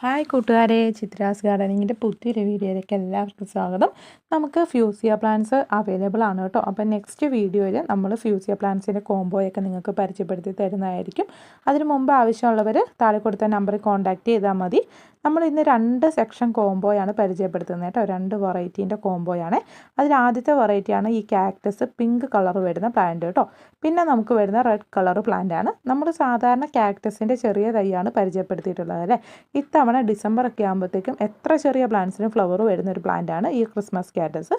Hi കൂട്ടുകാരെ ചിത്രാസ് ഗാർഡനിങ്ങിന്റെ പുതിയൊരു വീഡിയോയിലേക്ക് എല്ലാവർക്കും സ്വാഗതം. നമുക്ക് ഫ്യൂസിയ പ്ലാന്റ്സ് അവൈലബിൾ ആണ് കേട്ടോ. അപ്പോൾ നെക്സ്റ്റ് വീഡിയോയിൽ നമ്മൾ ഫ്യൂസിയ പ്ലാന്റ്സിന്റെ കോംബോയൊക്കെ നിങ്ങൾക്ക് പരിചയപ്പെടുത്തി തരുന്നതായിരിക്കും. അതിന് മുമ്പ് ആവശ്യമുള്ളവർ താഴെ കൊടുത്ത നമ്പറിൽ കോൺടാക്റ്റ് ചെയ്താൽ മതി. നമ്മൾ ഇന്ന് രണ്ട് സെക്ഷൻ കോംബോയാണ് പരിചയപ്പെടുത്തുന്നത് കേട്ടോ. രണ്ട് വെറൈറ്റീന്റെ കോംബോയാണ്. അതിൽ ആദ്യത്തെ വെറൈറ്റിയാണ് ഈ കാക്ടസ് പിങ്ക് കളർ വരുന്ന പ്ലാന്റ് കേട്ടോ. പിന്നെ നമുക്ക് വരുന്ന റെഡ് കളർ പ്ലാന്റ് ആണ്. നമ്മൾ സാധാരണ കാക്ടസിന്റെ ചെറിയ തൈയാണ് പരിചയപ്പെടുത്തിയിട്ടുള്ളത് അല്ലേ? ഇത്തവണ ഡിസംബർ ഒക്കെ ആകുമ്പോഴത്തേക്കും എത്ര ചെറിയ പ്ലാന്റ്സിന് ഫ്ലവർ വരുന്ന ഒരു പ്ലാന്റ് ആണ് ഈ ക്രിസ്മസ് കാറ്റസ്.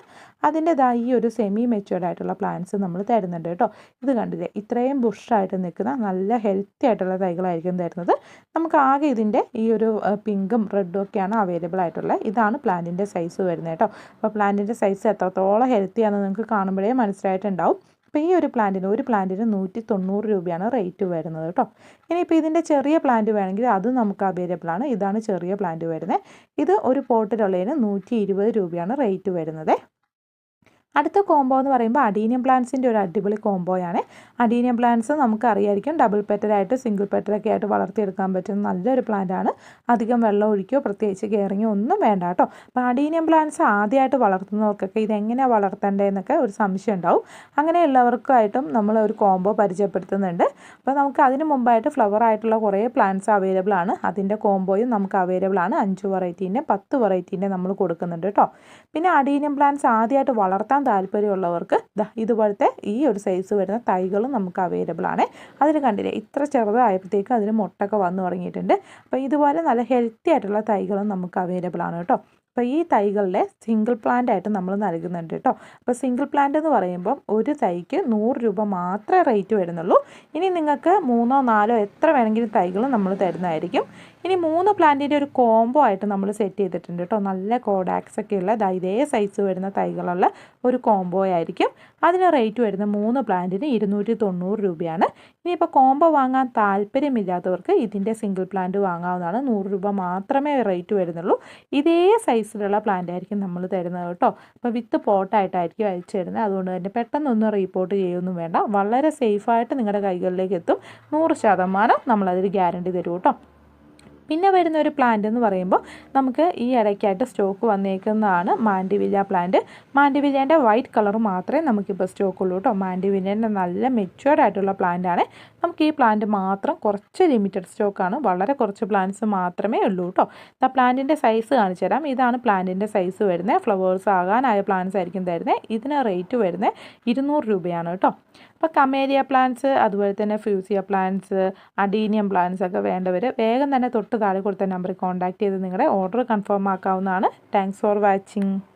അതിന്റെതായി ഈ ഒരു സെമി മെച്ചുവേർഡ് ആയിട്ടുള്ള പ്ലാന്റ്സ് നമ്മൾ തരുന്നുണ്ട് കേട്ടോ. ഇത് കണ്ടില്ലേ? ഇത്രയും ബുഷായിട്ട് നിൽക്കുന്ന നല്ല ഹെൽത്തി ആയിട്ടുള്ള തൈകളായിരിക്കും തരുന്നത്. നമുക്ക് ആകെ ഇതിന്റെ ഈ ഒരു പിങ്കും റെഡും ഒക്കെയാണ് അവൈലബിൾ ആയിട്ടുള്ളത് ഇതാണ് പ്ലാന്റിന്റെ സൈസ് വരുന്നത് കേട്ടോ. അപ്പോൾ പ്ലാന്റിന്റെ സൈസ് എത്രത്തോളം ഹെൽത്തി ആണെന്ന് നിങ്ങൾക്ക് കാണുമ്പോഴേ മനസ്സിലായിട്ടുണ്ടാവും. അപ്പോൾ ഈ ഒരു പ്ലാന്റിന് ഒരു പ്ലാന്റിന് നൂറ്റി തൊണ്ണൂറ് രൂപയാണ് റേറ്റ് വരുന്നത് കേട്ടോ. ഇനിയിപ്പോൾ ഇതിന്റെ ചെറിയ പ്ലാന്റ് വേണമെങ്കിൽ അതും നമുക്ക് അവൈലബിൾ ആണ്. ഇതാണ് ചെറിയ പ്ലാന്റ് വരുന്നത്. ഇത് ഒരു പോട്ടിലുള്ളതിന് നൂറ്റി ഇരുപത് രൂപയാണ് റേറ്റ് വരുന്നത്. അടുത്ത കോംബോ എന്ന് പറയുമ്പോൾ അഡീനിയം പ്ലാന്റ്സിന്റെ ഒരു അടിപൊളി കോംബോയാണ് അഡീനിയം പ്ലാന്റ്സ് നമുക്ക് അറിയായിരിക്കും ഡബിൾ പെറ്റലായിട്ട് സിംഗിൾ പെറ്റലൊക്കെ ആയിട്ട് വളർത്തിയെടുക്കാൻ പറ്റുന്ന നല്ലൊരു പ്ലാന്റാണ് അധികം വെള്ളം ഒഴിക്കുകയോ പ്രത്യേകിച്ച് കെയറിങ്ങോ ഒന്നും വേണ്ട കേട്ടോ. അപ്പോൾ അഡീനിയം പ്ലാന്റ്സ് ആദ്യമായിട്ട് വളർത്തുന്നവർക്കൊക്കെ ഇതെങ്ങനെയാണ് വളർത്തേണ്ടതെന്നൊക്കെ ഒരു സംശയം ഉണ്ടാവും. അങ്ങനെയുള്ളവർക്കായിട്ടും നമ്മൾ ഒരു കോംബോ പരിചയപ്പെടുത്തുന്നുണ്ട്. അപ്പോൾ നമുക്ക് അതിന് മുമ്പായിട്ട് ഫ്ലവർ ആയിട്ടുള്ള കുറേ പ്ലാന്റ്സ് അവൈലബിൾ ആണ്. അതിന്റെ കോംബോയും നമുക്ക് അവൈലബിൾ ആണ്. അഞ്ച് വെറൈറ്റീന്റെ പത്ത് വെറൈറ്റീന്റെ നമ്മൾ കൊടുക്കുന്നുണ്ട് കേട്ടോ. പിന്നെ അഡീനിയം പ്ലാന്റ്സ് ആദ്യമായിട്ട് വളർത്താൻ താല്പര്യമുള്ളവർക്ക് ഇതുപോലത്തെ ഈ ഒരു സൈസ് വരുന്ന തൈകളും നമുക്ക് അവൈലബിൾ ആണ്. അതിൽ കണ്ടില്ലേ ഇത്ര ചെറുതായപ്പോഴത്തേക്കും അതിന് മുട്ടൊക്കെ വന്നു തുടങ്ങിയിട്ടുണ്ട്. അപ്പോൾ ഇതുപോലെ നല്ല ഹെൽത്തി ആയിട്ടുള്ള തൈകളും നമുക്ക് അവൈലബിൾ ആണ് കേട്ടോ. അപ്പോൾ ഈ തൈകളുടെ സിംഗിൾ പ്ലാന്റ് ആയിട്ട് നമ്മൾ നൽകുന്നുണ്ട് കേട്ടോ. അപ്പോൾ സിംഗിൾ പ്ലാന്റ് എന്ന് പറയുമ്പം ഒരു തൈക്ക് നൂറ് രൂപ മാത്രമേ റേറ്റ് വരുന്നുള്ളൂ. ഇനി നിങ്ങൾക്ക് മൂന്നോ നാലോ എത്ര വേണമെങ്കിലും തൈകൾ നമ്മൾ തരുന്നതായിരിക്കും. ഇനി മൂന്ന് പ്ലാന്റിന്റെ ഒരു കോംബോ ആയിട്ട് നമ്മൾ സെറ്റ് ചെയ്തിട്ടുണ്ട് കേട്ടോ. നല്ല കോഡാക്സ് ഒക്കെ ഉള്ള ഇതേ സൈസ് വരുന്ന തൈകളുള്ള ഒരു കോംബോ ആയിരിക്കും. അതിന് റേറ്റ് വരുന്ന മൂന്ന് പ്ലാന്റിന് ഇരുന്നൂറ്റി തൊണ്ണൂറ് രൂപയാണ്. ഇനിയിപ്പോൾ കോംബോ വാങ്ങാൻ താല്പര്യമില്ലാത്തവർക്ക് ഇതിന്റെ സിംഗിൾ പ്ലാന്റ് വാങ്ങാവുന്നതാണ്. നൂറ് രൂപ മാത്രമേ റേറ്റ് വരുന്നുള്ളൂ. ഇതേ സൈസിലുള്ള പ്ലാന്റ് ആയിരിക്കും നമ്മൾ തരുന്നത് കേട്ടോ. അപ്പോൾ വിത്ത് പോട്ടായിട്ടായിരിക്കും അയച്ചു തരുന്നത്. അതുകൊണ്ട് തന്നെ പെട്ടെന്നൊന്നും റീപ്പോർട്ട് ചെയ്യൊന്നും വേണ്ട. വളരെ സേഫായിട്ട് നിങ്ങളുടെ കൈകളിലേക്ക് എത്തും. നൂറ് ശതമാനം നമ്മളതിൽ ഗ്യാരണ്ടി തരും കേട്ടോ. പിന്നെ വരുന്ന ഒരു പ്ലാന്റ് എന്ന് പറയുമ്പോൾ നമുക്ക് ഈ ഇടയ്ക്കായിട്ട് സ്റ്റോക്ക് വന്നേക്കുന്നതാണ് മാൻഡിവില്ല പ്ലാന്റ് മാൻഡിവില്ലേന്റെ വൈറ്റ് കളർ മാത്രമേ നമുക്കിപ്പോൾ സ്റ്റോക്ക് ഉള്ളൂ കേട്ടോ. മാൻഡിവില്ലേന്റെ നല്ല മെച്യൂർഡ് ആയിട്ടുള്ള പ്ലാന്റ് ആണ്. നമുക്ക് ഈ പ്ലാന്റ് മാത്രം കുറച്ച് ലിമിറ്റഡ് സ്റ്റോക്കാണ് വളരെ കുറച്ച് പ്ലാന്റ്സ് മാത്രമേ ഉള്ളൂ കേട്ടോ. ആ പ്ലാന്റിന്റെ സൈസ് കാണിച്ചു തരാം. ഇതാണ് പ്ലാന്റിന്റെ സൈസ് വരുന്നത് ഫ്ലവേഴ്സ് ആകാനായ പ്ലാന്റ്സ് ആയിരിക്കും തരുന്നത് ഇതിന് റേറ്റ് വരുന്നത് ഇരുന്നൂറ് രൂപയാണ് കേട്ടോ. അപ്പോൾ കമേരിയ പ്ലാന്റ്സ് അതുപോലെ തന്നെ ഫ്യൂസിയ പ്ലാന്റ്സ് അഡീനിയം പ്ലാന്റ്സ് ഒക്കെ വേണ്ടവർ വേഗം തന്നെ തൊട്ട് താഴെ കൊടുത്ത നമ്പറിൽ കോൺടാക്ട് ചെയ്ത് നിങ്ങളുടെ order confirm ആക്കാവുന്നതാണ്. Thanks for watching